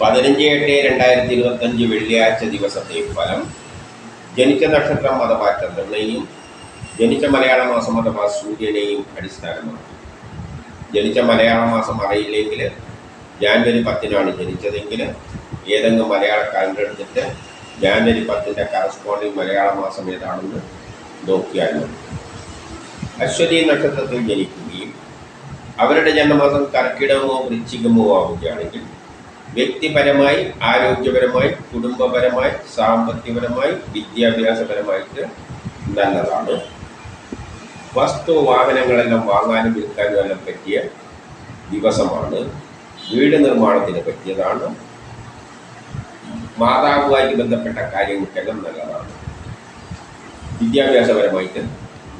പതിനഞ്ച് എട്ട് രണ്ടായിരത്തി ഇരുപത്തഞ്ച് വെള്ളിയാഴ്ച ദിവസത്തെ ഫലം ജനിച്ച നക്ഷത്രം ചന്ദ്രനെയും ജനിച്ച മലയാള മാസം അഥവാ സൂര്യനെയും അടിസ്ഥാനമാക്കി. ജനിച്ച മലയാള മാസം അറിയില്ലെങ്കിൽ ജാനുവരി പത്തിനാണ് ജനിച്ചതെങ്കിൽ ഏതെങ്കിലും മലയാള കാലണ്ടർ എടുത്തിട്ട് ജാനുവരി പത്തിന്റെ കറസ്പോണ്ടിങ് മലയാള മാസം ഏതാണെന്ന് നോക്കിയാൽ മതി. അശ്വതി നക്ഷത്രത്തിൽ ജനിക്കുകയും അവരുടെ ജന്മമാസം കർക്കിടകമോ വൃശ്ചികമോ ആവുകയാണെങ്കിൽ വ്യക്തിപരമായി ആരോഗ്യപരമായി കുടുംബപരമായി സാമ്പത്തികപരമായി വിദ്യാഭ്യാസപരമായിട്ട് നല്ലതാണ്. വസ്തു വാഹനങ്ങളെല്ലാം വാങ്ങാനും വിൽക്കാനും എല്ലാം പറ്റിയ ദിവസമാണ്. വീട് നിർമ്മാണത്തിന് പറ്റിയതാണ്. മാതാവുമായി ബന്ധപ്പെട്ട കാര്യങ്ങൾക്കെല്ലാം നല്ലതാണ്. വിദ്യാഭ്യാസപരമായിട്ട്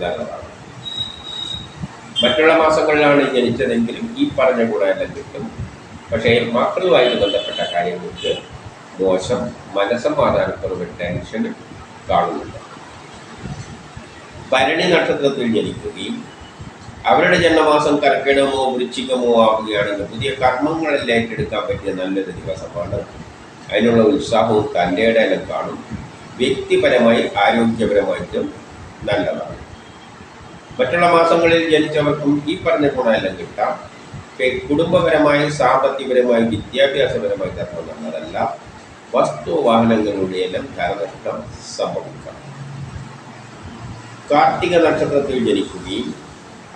നല്ലതാണ്. മറ്റുള്ള മാസങ്ങളിലാണ് ജനിച്ചതെങ്കിലും ഈ പറഞ്ഞ ഗുണമെല്ലാം കിട്ടും. പക്ഷേ മക്കളുമായിട്ട് ബന്ധപ്പെട്ട കാര്യങ്ങൾക്ക് ദോഷം മനസമാധാനക്കുറവ് ടെൻഷൻ കാണുന്നുണ്ട്. ഭരണി നക്ഷത്രത്തിൽ ജനിക്കുകയും അവരുടെ ജന്മമാസം കർക്കിടമോ വൃശ്ചികമോ ആവുകയാണെങ്കിൽ പുതിയ കർമ്മങ്ങളെല്ലാം എടുക്കാൻ പറ്റിയ നല്ലൊരു ദിവസമാണ്. അതിനുള്ള ഉത്സാഹവും എല്ലാം കാണും. വ്യക്തിപരമായി ആരോഗ്യപരമായിട്ടും നല്ലതാണ്. മറ്റുള്ള മാസങ്ങളിൽ ജനിച്ചവർക്കും ഈ പറഞ്ഞ ഗുണമെല്ലാം കിട്ടാം. കുടുംബപരമായി സാമ്പത്തികപരമായി വിദ്യാഭ്യാസപരമായി അത്ര നടന്നതല്ല വസ്തു വാഹനങ്ങളുടെ എല്ലാം ധനനഷ്ടം സംഭവിക്കാം. കാർത്തിക നക്ഷത്രത്തിൽ ജനിക്കുകയും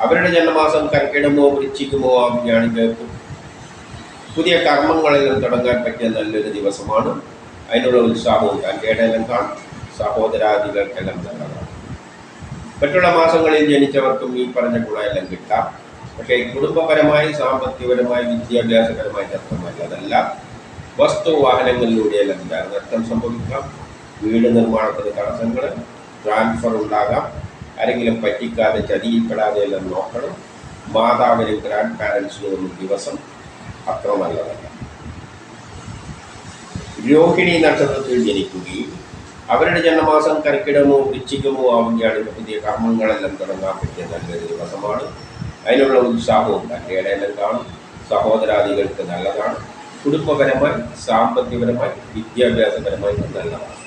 അവരുടെ ജന്മമാസം കർക്കിടമോ വൃശ്ചികമോ ആവുകയാണെങ്കിൽ പുതിയ കർമ്മങ്ങളെല്ലാം തുടങ്ങാൻ പറ്റിയ നല്ലൊരു ദിവസമാണ്. അതിനുള്ള ഉത്സാഹവും തന്റെ ഇടയിലും കാണും. സഹോദരാദികൾക്കെല്ലാം നല്ലതാണ്. മറ്റുള്ള മാസങ്ങളിൽ ജനിച്ചവർക്കും ഈ പറഞ്ഞ ഗുണമെല്ലാം കിട്ടാം. പക്ഷേ കുടുംബപരമായി സാമ്പത്തികപരമായി വിദ്യാഭ്യാസപരമായി നഷ്ടമല്ല അതല്ല വസ്തു വാഹനങ്ങളിലൂടെയെല്ലാം നഷ്ടം സംഭവിക്കാം. വീട് നിർമ്മാണത്തിന് തടസ്സങ്ങൾ ട്രാൻസ്ഫർ ഉണ്ടാകാം. ആരെങ്കിലും പറ്റിക്കാതെ ചതിയിൽപ്പെടാതെ എല്ലാം നോക്കണം. മാതാവിനും ഗ്രാൻഡ് പാരൻസിനും ദിവസം അത്ര നല്ലതല്ല. രോഹിണി നക്ഷത്രത്തിൽ ജനിക്കുകയും അവരുടെ ജന്മമാസം കർക്കിടമോ വൃശ്ചികമോ ആവുകയാണെങ്കിൽ പുതിയ കർമ്മങ്ങളെല്ലാം തുടങ്ങാൻ പറ്റിയ നല്ലൊരു ദിവസമാണ്. അതിനുള്ള ഉത്സാഹവും തന്റെ ഇടയിലും കാണും. സഹോദരാദികൾക്ക് നല്ലതാണ്. കുടുംബപരമായി സാമ്പത്തികപരമായി വിദ്യാഭ്യാസപരമായി നല്ലതാണ്.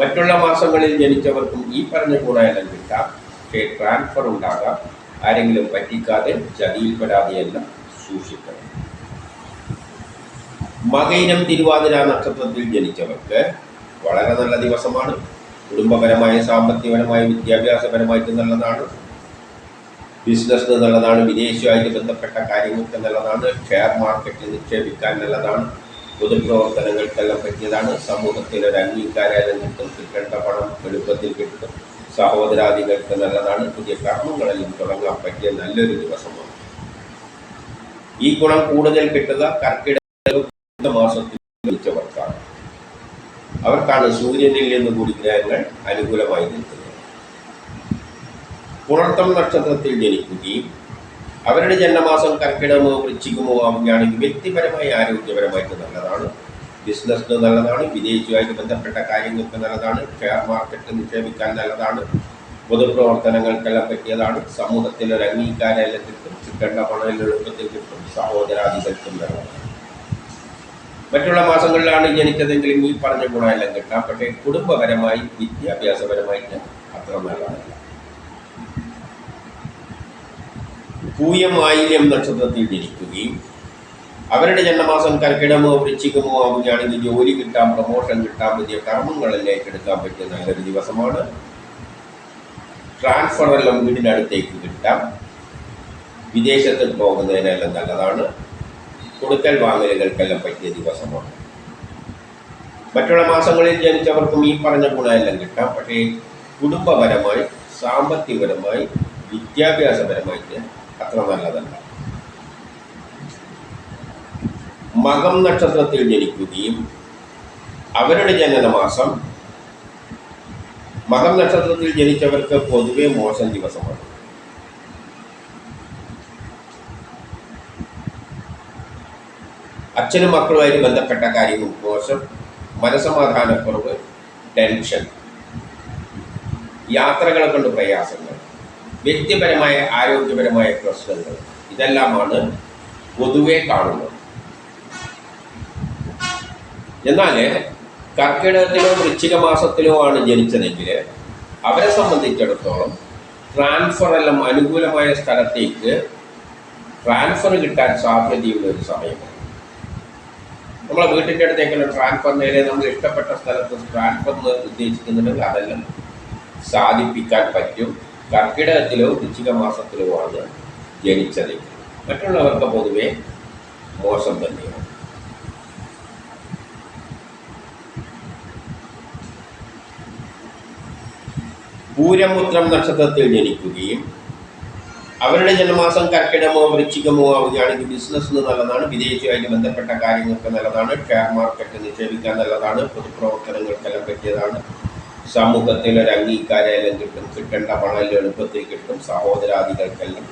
മറ്റുള്ള മാസങ്ങളിൽ ജനിച്ചവർക്കും ഈ പറഞ്ഞ ഗുണമെല്ലാം കിട്ടാം. പക്ഷേ ട്രാൻസ്ഫർ ഉണ്ടാകാം. ആരെങ്കിലും പറ്റിക്കാതെ ചതിയിൽപ്പെടാതെയെല്ലാം സൂക്ഷിക്കണം. മകയിനം തിരുവാതിര നക്ഷത്രത്തിൽ ജനിച്ചവർക്ക് വളരെ നല്ല ദിവസമാണ്. കുടുംബപരമായ സാമ്പത്തികപരമായ വിദ്യാഭ്യാസപരമായിട്ട് നല്ലതാണ്. ബിസിനസ്സിന് എന്നുള്ളതാണ് വിദേശവുമായിട്ട് ബന്ധപ്പെട്ട കാര്യങ്ങൾക്ക് നല്ലതാണ് ഷെയർ മാർക്കറ്റിൽ നിക്ഷേപിക്കാൻ നല്ലതാണ് പൊതുപ്രവർത്തനങ്ങൾക്കെല്ലാം പറ്റിയതാണ് സമൂഹത്തിൽ ഒരു അംഗീകാരം കിട്ടും കിട്ടേണ്ട പണം എളുപ്പത്തിൽ കിട്ടും സഹോദരാദികൾക്ക് നല്ലതാണ് പുതിയ കർമ്മങ്ങളെല്ലാം തുടങ്ങാൻ പറ്റിയ നല്ലൊരു ദിവസമാണ്. ഈ ഗുണം കൂടുതൽ കിട്ടുക കർക്കിടക മാസത്തിൽ ജനിച്ചവർക്കാണ് അവർക്കാണ് സൂര്യനിൽ നിന്ന് കൂടി ഗ്രഹങ്ങൾ അനുകൂലമായി നിൽക്കുന്നത്. പുണർത്തം നക്ഷത്രത്തിൽ ജനിക്കുകയും അവരുടെ ജന്മമാസം കർക്കിടമോ വൃശ്ചികമോ ആവുകയാണെങ്കിൽ വ്യക്തിപരമായി ആരോഗ്യപരമായിട്ട് നല്ലതാണ്. ബിസിനസ്സിന് നല്ലതാണ് വിദേശവുമായിട്ട് ബന്ധപ്പെട്ട കാര്യങ്ങൾക്ക് നല്ലതാണ് ഷെയർ മാർക്കറ്റ് നിക്ഷേപിക്കാൻ നല്ലതാണ് പൊതുപ്രവർത്തനങ്ങൾക്കെല്ലാം പറ്റിയതാണ്. സമൂഹത്തിൽ ഒരു അംഗീകാരമെല്ലാം കിട്ടും കിട്ടേണ്ട പണം എളുപ്പത്തിൽ കിട്ടും സഹോദരാദികൾക്കും നല്ലതാണ്. മറ്റുള്ള മാസങ്ങളിലാണ് ജനിച്ചതെങ്കിലും ഈ പറഞ്ഞ ഗുണമെല്ലാം കിട്ടാം. പക്ഷേ കുടുംബപരമായി വിദ്യാഭ്യാസപരമായിട്ട് അത്ര നല്ലതല്ല പൂയം ആയില്യം നക്ഷത്രത്തിൽ ജനിക്കുകയും അവരുടെ ജന്മമാസം കർക്കിടമോ വൃശ്ചികമോ ആവുകയാണെങ്കിൽ ജോലി കിട്ടാം പ്രമോഷൻ കിട്ടാം പുതിയ കർമ്മങ്ങളെല്ലാം ഏറ്റെടുക്കാൻ പറ്റിയ നല്ലൊരു ദിവസമാണ്. ട്രാൻസ്ഫർ എല്ലാം വീടിനടുത്തേക്ക് കിട്ടാം. വിദേശത്ത് പോകുന്നതിനെല്ലാം നല്ലതാണ്. കൊടുക്കൽ വാങ്ങലുകൾക്കെല്ലാം പറ്റിയ ദിവസമാണ്. മറ്റുള്ള മാസങ്ങളിൽ ജനിച്ചവർക്കും ഈ പറഞ്ഞ ഗുണമെല്ലാം കിട്ടാം. പക്ഷേ കുടുംബപരമായി സാമ്പത്തികപരമായി വിദ്യാഭ്യാസപരമായിട്ട് അത്ര നല്ലതല്ല. മകം നക്ഷത്രത്തിൽ ജനിക്കുകയും അവരുടെ ജനനമാസം മകം നക്ഷത്രത്തിൽ ജനിച്ചവർക്ക് പൊതുവെ മോശം ദിവസമാണ്. അച്ഛനും മക്കളുമായിട്ട് ബന്ധപ്പെട്ട കാര്യങ്ങൾ മോശം മനസമാധാനക്കുറവ് ടെൻഷൻ യാത്രകളെ കൊണ്ട് പ്രയാസങ്ങൾ. വ്യക്തിപരമായ ആരോഗ്യപരമായ പ്രശ്നങ്ങൾ. ഇതെല്ലാമാണ് പൊതുവെ കാണുന്നത്. എന്നാൽ കർക്കിടകത്തിലോ വൃശ്ചിക മാസത്തിലോ ആണ് ജനിച്ചതെങ്കിൽ അവരെ സംബന്ധിച്ചിടത്തോളം ട്രാൻസ്ഫർ എല്ലാം അനുകൂലമായ സ്ഥലത്തേക്ക് ട്രാൻസ്ഫർ കിട്ടാൻ സാധ്യതയുള്ള ഒരു സമയമാണ്. നമ്മളെ വീട്ടിന്റെ അടുത്തേക്കുള്ള ട്രാൻസ്ഫർ നേരെ നമ്മൾ ഇഷ്ടപ്പെട്ട സ്ഥലത്ത് ട്രാൻസ്ഫർ ഉദ്ദേശിക്കുന്നുണ്ടെങ്കിൽ അതെല്ലാം സാധിപ്പിക്കാൻ പറ്റും. കർക്കിടകത്തിലോ വൃശ്ചിക മാസത്തിലോ ആണ് ജനിച്ചത്. മറ്റുള്ളവർക്ക് പൊതുവെ മോശം തന്നെയാണ്. പൂരമുത്രം നക്ഷത്രത്തിൽ ജനിക്കുകയും അവരുടെ ജന്മമാസം കർക്കിടമോ വൃശ്ചികമോ ആവുകയാണെങ്കിൽ ബിസിനസ്സിന് നല്ലതാണ് വിദേശവുമായിട്ട് ബന്ധപ്പെട്ട കാര്യങ്ങൾക്ക് നല്ലതാണ് ഷെയർ മാർക്കറ്റ് നിക്ഷേപിക്കാൻ നല്ലതാണ് പൊതുപ്രവർത്തനങ്ങൾക്കെല്ലാം പറ്റിയതാണ്. സമൂഹത്തിൽ ഒരു അംഗീകാരമെല്ലാം കിട്ടും. കിട്ടേണ്ട പണം എളുപ്പത്തിൽ കിട്ടും. സഹോദരാദികൾക്കെല്ലാം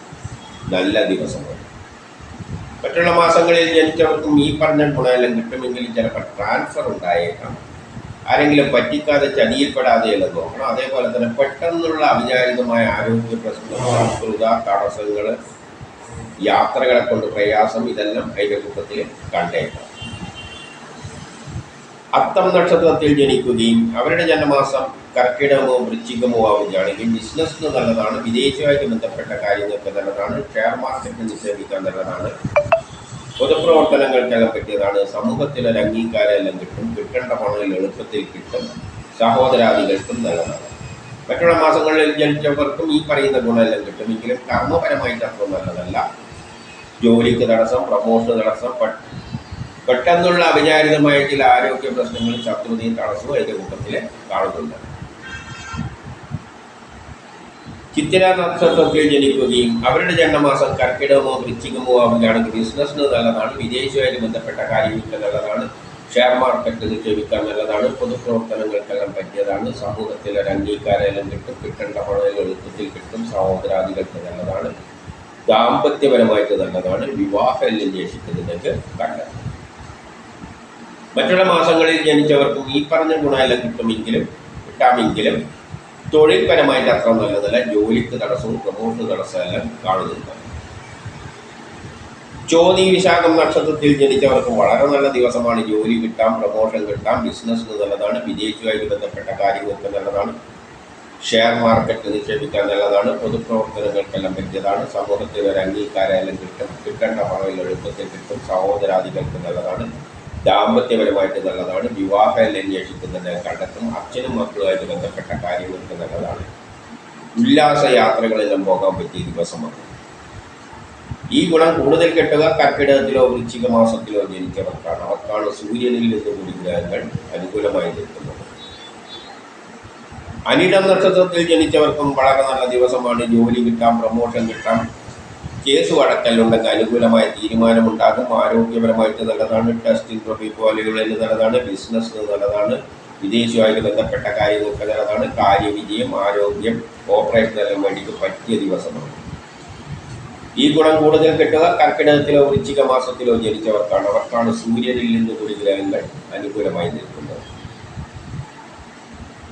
നല്ല ദിവസമാണ് മറ്റുള്ള മാസങ്ങളിൽ ജനിച്ചവർക്കും ഈ പറഞ്ഞ ഗുണമെല്ലാം കിട്ടുമെങ്കിലും ചിലപ്പോൾ ട്രാൻസ്ഫർ ഉണ്ടായേക്കാം. ആരെങ്കിലും പറ്റിക്കാതെ ചതിയിൽപ്പെടാതെയെല്ലാം നോക്കണം. അതേപോലെ തന്നെ പെട്ടെന്നുള്ള അവിചാരിതമായ ആരോഗ്യ പ്രശ്നങ്ങൾ സംസ്കൃത തടസ്സങ്ങൾ യാത്രകളെ കൊണ്ട് പ്രയാസം ഇതെല്ലാം അതിന്റെ കൂട്ടത്തിൽ കണ്ടേക്കാം. അത്തം നക്ഷത്രത്തിൽ ജനിക്കുകയും അവരുടെ ജന്മമാസം കർക്കിടകമോ വൃശ്ചികമോ ആവുകയാണെങ്കിൽ ബിസിനസ്സിന് നല്ലതാണ് വിദേശവുമായിട്ട് ബന്ധപ്പെട്ട കാര്യങ്ങൾക്ക് നല്ലതാണ് ഷെയർ മാർക്കറ്റിൽ നിക്ഷേപിക്കാൻ നല്ലതാണ്. പൊതുപ്രവർത്തനങ്ങൾക്കെല്ലാം പറ്റിയതാണ്. സമൂഹത്തിൽ ഒരു അംഗീകാരമെല്ലാം കിട്ടും കിട്ടേണ്ട പണങ്ങൾ എളുപ്പത്തിൽ കിട്ടും സഹോദരാദികൾക്കും നല്ലതാണ്. മറ്റുള്ള മാസങ്ങളിൽ ജനിച്ചവർക്കും ഈ പറയുന്ന ഗുണമെല്ലാം കിട്ടുമെങ്കിലും കർമ്മപരമായിട്ട് അത്ര നല്ലതല്ല. ജോലിക്ക് തടസ്സം പ്രമോഷന് തടസ്സം പെട്ടെന്നുള്ള അവിചാരിതമായ ചില ആരോഗ്യ പ്രശ്നങ്ങളും ശത്രുതയും തടസ്സവും അതിന്റെ കൂട്ടത്തിൽ കാണുന്നുണ്ട്. ചിത്തിര നക്ഷത്രത്തിൽ ജനിക്കുകയും അവരുടെ ജന്മമാസം കർക്കിടകമോ വൃശ്ചികമോ ആവുകയാണെങ്കിൽ ബിസിനസ്സിന് നല്ലതാണ് വിദേശവുമായിട്ട് ബന്ധപ്പെട്ട കാര്യങ്ങൾക്ക് നല്ലതാണ് ഷെയർ മാർക്കറ്റ് നിക്ഷേപിക്കാൻ നല്ലതാണ് പൊതുപ്രവർത്തനങ്ങൾക്കെല്ലാം പറ്റിയതാണ് സമൂഹത്തിൽ ഒരു അംഗീകാരമെല്ലാം കിട്ടും കിട്ടേണ്ട പണം എളുപ്പത്തിൽ കിട്ടും സഹോദരാദികൾക്ക് നല്ലതാണ് ദാമ്പത്യപരമായിട്ട് നല്ലതാണ് വിവാഹം അന്വേഷിക്കുന്നതിനൊക്കെ കണ്ടെത്തും മറ്റുള്ള മാസങ്ങളിൽ ജനിച്ചവർക്കും ഈ പറഞ്ഞ ഗുണമെല്ലാം കിട്ടുമെങ്കിലും കിട്ടാമെങ്കിലും തൊഴിൽപരമായിട്ട് അത്ര നല്ലതല്ല. ജോലിക്ക് തടസ്സവും പ്രമോഷൻ തടസ്സമെല്ലാം കാണുന്നുണ്ട്. ചോതി വിശാഖം നക്ഷത്രത്തിൽ ജനിച്ചവർക്ക് വളരെ നല്ല ദിവസമാണ്. ജോലി കിട്ടാം പ്രമോഷൻ കിട്ടാം ബിസിനസ്സിന് നല്ലതാണ് വിദേശവുമായിട്ട് ബന്ധപ്പെട്ട കാര്യങ്ങൾക്ക് നല്ലതാണ്. ഷെയർ മാർക്കറ്റ് നിക്ഷേപിക്കാൻ നല്ലതാണ് പൊതുപ്രവർത്തനങ്ങൾക്കെല്ലാം പറ്റിയതാണ്. സമൂഹത്തിൽ ഒരു അംഗീകാരമെല്ലാം കിട്ടും കിട്ടേണ്ട പണം എളുപ്പത്തിൽ കിട്ടും സഹോദരാദികൾക്ക് നല്ലതാണ്. ദാമ്പത്യപരമായിട്ട് നല്ലതാണ്. വിവാഹം തന്നെ കണ്ടെത്തും അച്ഛനും മക്കളുമായിട്ട് ബന്ധപ്പെട്ട കാര്യങ്ങൾക്ക് നല്ലതാണ്. ഉല്ലാസ യാത്രകളെല്ലാം പോകാൻ പറ്റിയ ദിവസമാണ്. ഈ ഗുണം കൂടുതൽ കെട്ടുക കർക്കിടകത്തിലോ വൃശ്ചിക മാസത്തിലോ ജനിച്ചവർക്കാണ്. അവർക്കാണ് സൂര്യനിൽ നിന്ന് കൂടി ഗ്രഹങ്ങൾ അനുകൂലമായി നിൽക്കുന്നത്. അനിടം നക്ഷത്രത്തിൽ ജനിച്ചവർക്കും വളരെ നല്ല ദിവസമാണ്. ജോലി കിട്ടാം പ്രമോഷൻ കിട്ടാം. കേസ് വഴക്കലുണ്ടെങ്കിൽ അനുകൂലമായ തീരുമാനമുണ്ടാകും. ആരോഗ്യപരമായിട്ട് നല്ലതാണ്. ടെസ്റ്റിംഗ് ഇന്റർവ്യൂ പോലെയുള്ളതിന് നല്ലതാണ്. ബിസിനസ്സിന് നല്ലതാണ്. വിദേശവുമായിട്ട് ബന്ധപ്പെട്ട കാര്യങ്ങൾക്ക് നല്ലതാണ്. കാര്യവിജയം ആരോഗ്യം ഓപ്പറേഷനെല്ലാം വേണ്ടിയിട്ട് പറ്റിയ ദിവസമാണ്. ഈ ഗുണം കൂടുതൽ കിട്ടുക കർക്കിടകത്തിലോ വൃശ്ചിക മാസത്തിലോ ജനിച്ചവർക്കാണ്. അവർക്കാണ് സൂര്യനിൽ നിന്ന് കൂടി ഗ്രഹങ്ങൾ അനുകൂലമായി നിൽക്കുന്നത്.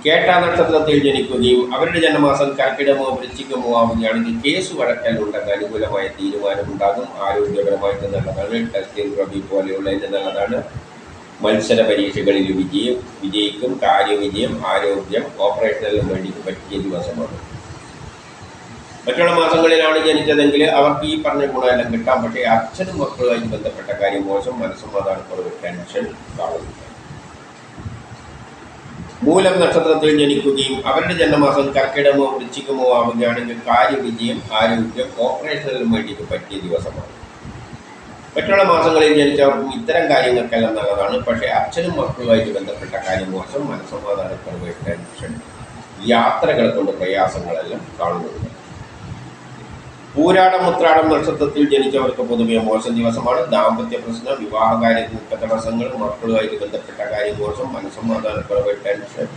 കേട്ട നക്ഷത്രത്തിൽ ജനിക്കുകയും അവരുടെ ജന്മമാസം കർക്കിടമോ വൃശ്ചികമോ ആവുകയാണെങ്കിൽ കേസ് വഴക്കലുണ്ടെങ്കിൽ അനുകൂലമായ തീരുമാനമുണ്ടാകും. ആരോഗ്യപരമായിട്ട് നല്ലതാണ്. ടെസ്റ്റ് പോലെയുള്ള പോലെയുള്ളതിന് നല്ലതാണ്. മത്സര പരീക്ഷകളിൽ വിജയം വിജയിക്കും കാര്യവിജയം ആരോഗ്യം ഓപ്പറേഷനിലും വേണ്ടി പറ്റിയ ദിവസമാണ്. മറ്റുള്ള മാസങ്ങളിലാണ് ജനിച്ചതെങ്കിൽ അവർക്ക് ഈ പറഞ്ഞ ഗുണമെല്ലാം കിട്ടാം. പക്ഷേ അച്ഛനും മക്കളുമായി ബന്ധപ്പെട്ട കാര്യം മോശം മനസ്സമാധാനക്കുറവ് ടെൻഷൻ കാണുന്നില്ല മൂലം നക്ഷത്രത്തിൽ ജനിക്കുകയും അവരുടെ ജന്മമാസം കർക്കിടമോ വൃശ്ചികമോ ആവുകയാണെങ്കിൽ കാര്യവിജയം ആരോഗ്യം ഓപ്പറേഷനിലും വേണ്ടിയിട്ട് പറ്റിയ ദിവസമാണ്. മറ്റുള്ള മാസങ്ങളിൽ ജനിച്ചവർക്കും ഇത്തരം കാര്യങ്ങൾക്കെല്ലാം നല്ലതാണ്. പക്ഷേ അച്ഛനും മക്കളുമായിട്ട് ബന്ധപ്പെട്ട കാര്യം മോശം മനസ്സമാധാനക്കുറവ് ടെൻഷൻ യാത്രകളെ കൊണ്ട് പ്രയാസങ്ങളെല്ലാം കാണുന്നുണ്ട് പൂരാടം ഉത്രാടം നക്ഷത്രത്തിൽ ജനിച്ചവർക്ക് പൊതുവെ മോശം ദിവസമാണ്. ദാമ്പത്യ പ്രശ്നം കാര്യത്തിൽ തടസ്സങ്ങൾ മക്കളുമായിട്ട് ബന്ധപ്പെട്ട കാര്യം മോശം മനസ്സമാധാനക്കുറവ് ടെൻഷൻ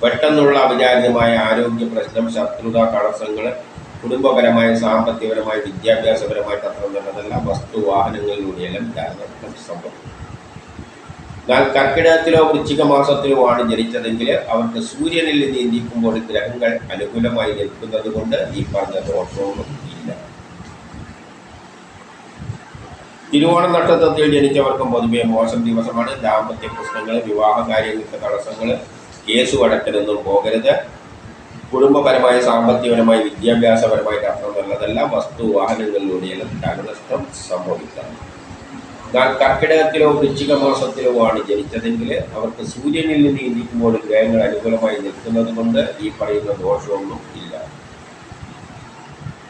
പെട്ടെന്നുള്ള അവിചാരിതമായ ആരോഗ്യ പ്രശ്നം ശത്രുത തടസ്സങ്ങൾ കുടുംബപരമായ സാമ്പത്തികപരമായ വിദ്യാഭ്യാസപരമായ അത്ര നല്ലതല്ല വസ്തു വാഹനങ്ങളിലൂടെയെല്ലാം ധനനഷ്ടം സംഭവിക്കും. എന്നാൽ കർക്കിടകത്തിലോ വൃശ്ചിക മാസത്തിലോ ആണ് ജനിച്ചതെങ്കിൽ അവർക്ക് സൂര്യനിൽ നീന്തിക്കുമ്പോൾ ഗ്രഹങ്ങൾ അനുകൂലമായി നിൽക്കുന്നത് കൊണ്ട് ഈ പറഞ്ഞ ദോഷമൊന്നും ഇല്ല തിരുവോണ നക്ഷത്രത്തിൽ ജനിച്ചവർക്കും പൊതുവെ മോശം ദിവസമാണ്. ദാമ്പത്യ പ്രശ്നങ്ങൾ വിവാഹ കാര്യങ്ങൾക്ക് തടസ്സങ്ങൾ കേസ് വടക്കലൊന്നും പോകരുത്. കുടുംബപരമായ സാമ്പത്തികപരമായ വിദ്യാഭ്യാസപരമായ അത്ര നല്ലതല്ല വസ്തു വാഹനങ്ങളിലൂടെയെല്ലാം ധനനഷ്ടം സംഭവിക്കാം. എന്നാൽ കർക്കിടകത്തിലോ വൃശ്ചിക മാസത്തിലോ ആണ് ജനിച്ചതെങ്കിൽ അവർക്ക് സൂര്യനിൽ നിന്ന് ഇരിക്കുമ്പോൾ ഗ്രഹങ്ങൾ അനുകൂലമായി നിൽക്കുന്നത് കൊണ്ട് ഈ പറയുന്ന ദോഷമൊന്നും ഇല്ല.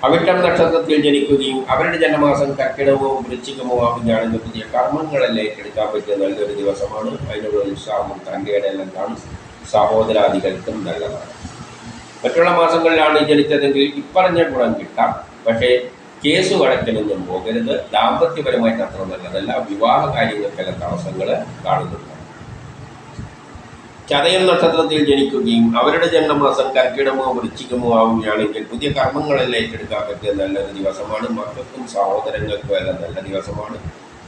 അവിട്ടം നക്ഷത്രത്തിൽ ജനിക്കുകയും അവരുടെ ജന്മമാസം കർക്കിടകമോ വൃശ്ചികമോ ആവുകയാണെങ്കിൽ പുതിയ കർമ്മങ്ങളെല്ലാം ഏറ്റെടുക്കാൻ പറ്റിയ നല്ലൊരു ദിവസമാണ്. അതിനുള്ള ഉത്സാഹവും തങ്കയുടെ എല്ലാം കാണും. സഹോദരാദികൾക്കും നല്ലതാണ്. മറ്റുള്ള മാസങ്ങളിലാണ് ജനിച്ചതെങ്കിൽ ഇപ്പറഞ്ഞ ഗുണം കിട്ടാം. പക്ഷേ കേസ് കടക്കലൊന്നും പോകരുത്. ദാമ്പത്യപരമായിട്ട് അത്ര നല്ലതല്ല. വിവാഹ കാര്യങ്ങൾക്കെല്ലാം തടസ്സങ്ങൾ കാണുന്നുണ്ട്. ചതയം നക്ഷത്രത്തിൽ ജനിക്കുകയും അവരുടെ ജന്മമാസം കർക്കിടമോ വൃശ്ചികമോ ആവുകയാണെങ്കിൽ പുതിയ കർമ്മങ്ങളെല്ലാം ഏറ്റെടുക്കാൻ പറ്റിയ നല്ലൊരു ദിവസമാണ്. മക്കൾക്കും സഹോദരങ്ങൾക്കും എല്ലാം നല്ല ദിവസമാണ്.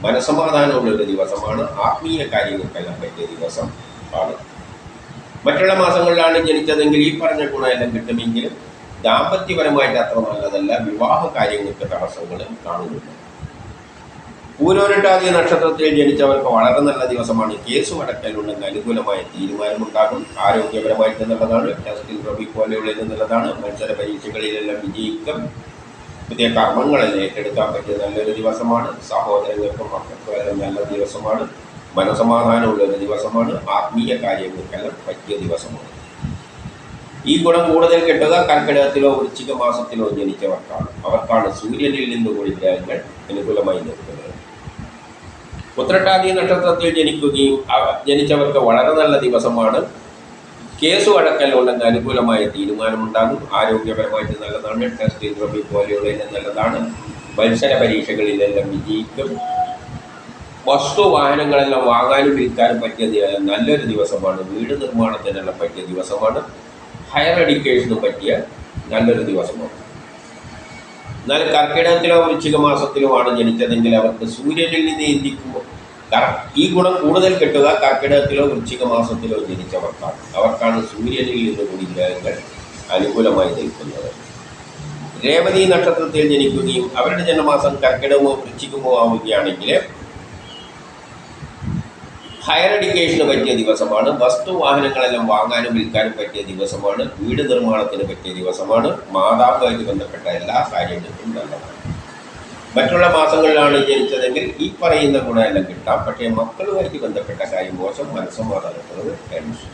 മനസമാധാനമുള്ള ഒരു ദിവസമാണ്. ആത്മീയ കാര്യങ്ങൾക്കെല്ലാം പറ്റിയ ദിവസം ആണ്. മറ്റുള്ള മാസങ്ങളിലാണ് ജനിച്ചതെങ്കിൽ ഈ പറഞ്ഞ ഗുണമെല്ലാം കിട്ടുമെങ്കിലും ദാമ്പത്യപരമായിട്ട് അത്ര നല്ലതല്ല. വിവാഹ കാര്യങ്ങൾക്ക് തടസ്സങ്ങൾ കാണുന്നുണ്ട്. പൂരോരട്ടാതി നക്ഷത്രത്തിൽ ജനിച്ചവർക്ക് വളരെ നല്ല ദിവസമാണ്. കേസ് വടക്കലുണ്ടെങ്കിൽ അനുകൂലമായ തീരുമാനമുണ്ടാകും. ആരോഗ്യപരമായിട്ട് നല്ലതാണ് ടെസ്റ്റിൽ റബി പോലെയുള്ളത് നല്ലതാണ് മത്സര പരീക്ഷകളിലെല്ലാം വിജയിക്കും. പുതിയ കർമ്മങ്ങളെ ഏറ്റെടുക്കാൻ പറ്റിയ നല്ലൊരു ദിവസമാണ്. സഹോദരങ്ങൾക്കും മക്കൾക്കും നല്ല ദിവസമാണ്. മനസമാധാനമുള്ള ഒരു ദിവസമാണ്. ആത്മീയ കാര്യങ്ങൾക്കെല്ലാം പറ്റിയ ദിവസമാണ്. ഈ ഗുണം കൂടുതൽ കിട്ടുക കർക്കിടകത്തിലോ വൃശ്ചിക മാസത്തിലോ ജനിച്ചവർക്കാണ്. അവർക്കാണ് സൂര്യനിൽ നിന്ന് കൂടി ഗ്രഹങ്ങൾ അനുകൂലമായി നിൽക്കുന്നത്. ഉത്രട്ടാതി നക്ഷത്രത്തിൽ ജനിക്കുകയും ജനിച്ചവർക്ക് വളരെ നല്ല ദിവസമാണ്. കേസ് വഴക്കൽ ഉണ്ടെങ്കിൽ അനുകൂലമായ തീരുമാനമുണ്ടാകും. ആരോഗ്യപരമായിട്ട് നല്ലതാണ്. ടെസ്റ്റ് ഇന്റർവ്യൂ പോലെയുള്ളതിന് നല്ലതാണ്. മത്സര പരീക്ഷകളിലെല്ലാം വിജയിക്കും. വസ്തു വാഹനങ്ങളെല്ലാം വാങ്ങാനും വിൽക്കാനും പറ്റിയ നല്ലൊരു ദിവസമാണ്. വീട് നിർമ്മാണത്തിനെല്ലാം പറ്റിയ ദിവസമാണ്. ഹയർ എഡ്യൂക്കേഷന് പറ്റിയ നല്ലൊരു ദിവസമാണ്. എന്നാൽ കർക്കിടകത്തിലോ വൃശ്ചിക മാസത്തിലുമാണ് ജനിച്ചതെങ്കിൽ അവർക്ക് സൂര്യനിൽ നിന്ന് ഇന്ത്യക്കുമ്പോൾ ഈ ഗുണം കൂടുതൽ കിട്ടുക കർക്കിടകത്തിലോ വൃശ്ചിക മാസത്തിലോ ജനിച്ചവർക്കാണ്. അവർക്കാണ് സൂര്യനിൽ നിന്ന് കൂടി ഗ്രഹങ്ങൾ അനുകൂലമായി നിൽക്കുന്നത്. രേവതി നക്ഷത്രത്തിൽ ജനിക്കുകയും അവരുടെ ജന്മമാസം കർക്കിടകമോ വൃശ്ചികമോ ആവുകയാണെങ്കിൽ ഹയർ എഡ്യൂക്കേഷന് പറ്റിയ ദിവസമാണ്. വസ്തു വാഹനങ്ങളെല്ലാം വാങ്ങാനും വിൽക്കാനും പറ്റിയ ദിവസമാണ്. വീട് നിർമ്മാണത്തിന് പറ്റിയ ദിവസമാണ്. മാതാവുമായിട്ട് ബന്ധപ്പെട്ട എല്ലാ കാര്യങ്ങൾക്കും നല്ലതാണ്. മറ്റുള്ള മാസങ്ങളിലാണ് ജനിച്ചതെങ്കിൽ ഈ പറയുന്ന ഗുണമെല്ലാം കിട്ടാം. പക്ഷേ മക്കളുമായിട്ട് ബന്ധപ്പെട്ട കാര്യം മോശം മനസ്സമാധാനപ്പെടുന്നത് ടെൻഷൻ.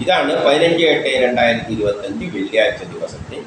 ഇതാണ് പതിനഞ്ച് എട്ട് രണ്ടായിരത്തി ഇരുപത്തഞ്ച് വെള്ളിയാഴ്ച ദിവസത്തെ